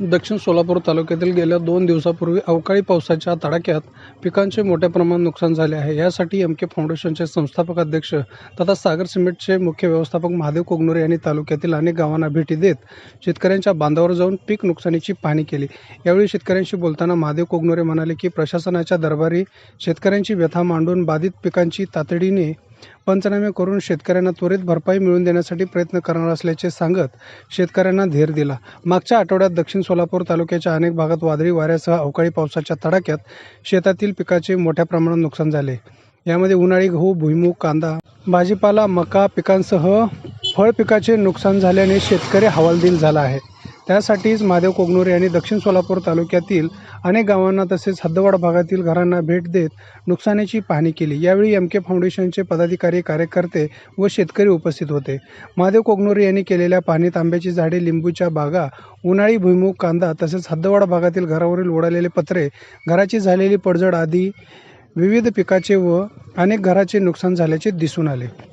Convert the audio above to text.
दक्षिण सोलापूर तालुक्यातील गेल्या दोन दिवसापूर्वी अवकाळी पावसाच्या तडाख्यात पिकांचे मोठ्या प्रमाणात नुकसान झाले आहे. यासाठी एम के फाउंडेशनचे संस्थापक अध्यक्ष तथा सागर सिमेंटचे मुख्य व्यवस्थापक महादेव कोगनुरे यांनी तालुक्यातील अनेक गावांना भेटी देत शेतकऱ्यांच्या बांधावर जाऊन पीक नुकसानीची पाहणी केली. यावेळी शेतकऱ्यांशी बोलताना महादेव कोगनुरे म्हणाले की प्रशासनाच्या दरबारी शेतकऱ्यांची व्यथा मांडून बाधित पिकांची तातडीने पंचनामे करून शेतकऱ्यांना त्वरित भरपाई मिळवून देण्यासाठी प्रयत्न करणार असल्याचे सांगत शेतकऱ्यांना धीर दिला. मागच्या आठवड्यात दक्षिण सोलापूर तालुक्याच्या अनेक भागात वादळी वाऱ्यासह अवकाळी पावसाच्या तडाख्यात शेतातील पिकाचे मोठ्या प्रमाणात नुकसान झाले. यामध्ये उन्हाळी गहू भुईमूग कांदा भाजीपाला मका पिकांसह फळ पिकाचे नुकसान झाल्याने शेतकरी हवालदिल झाला आहे. त्यासाठीच महादेव कोगनोरे यांनी दक्षिण सोलापूर तालुक्यातील अनेक गावांना तसेच हद्दवाड भागातील घरांना भेट देत नुकसानीची पाहणी केली. यावेळी एम के फाउंडेशनचे पदाधिकारी कार्यकर्ते व शेतकरी उपस्थित होते. महादेव कोगनोरे यांनी केलेल्या पाहणीत आंब्याची झाडे लिंबूच्या बागा उन्हाळी भुईमूग कांदा तसेच हद्दवाड भागातील घरावरील ओढालेले पत्रे घराची झालेली पडझड आदी विविध पिकाचे व अनेक घराचे नुकसान झाल्याचे दिसून आले.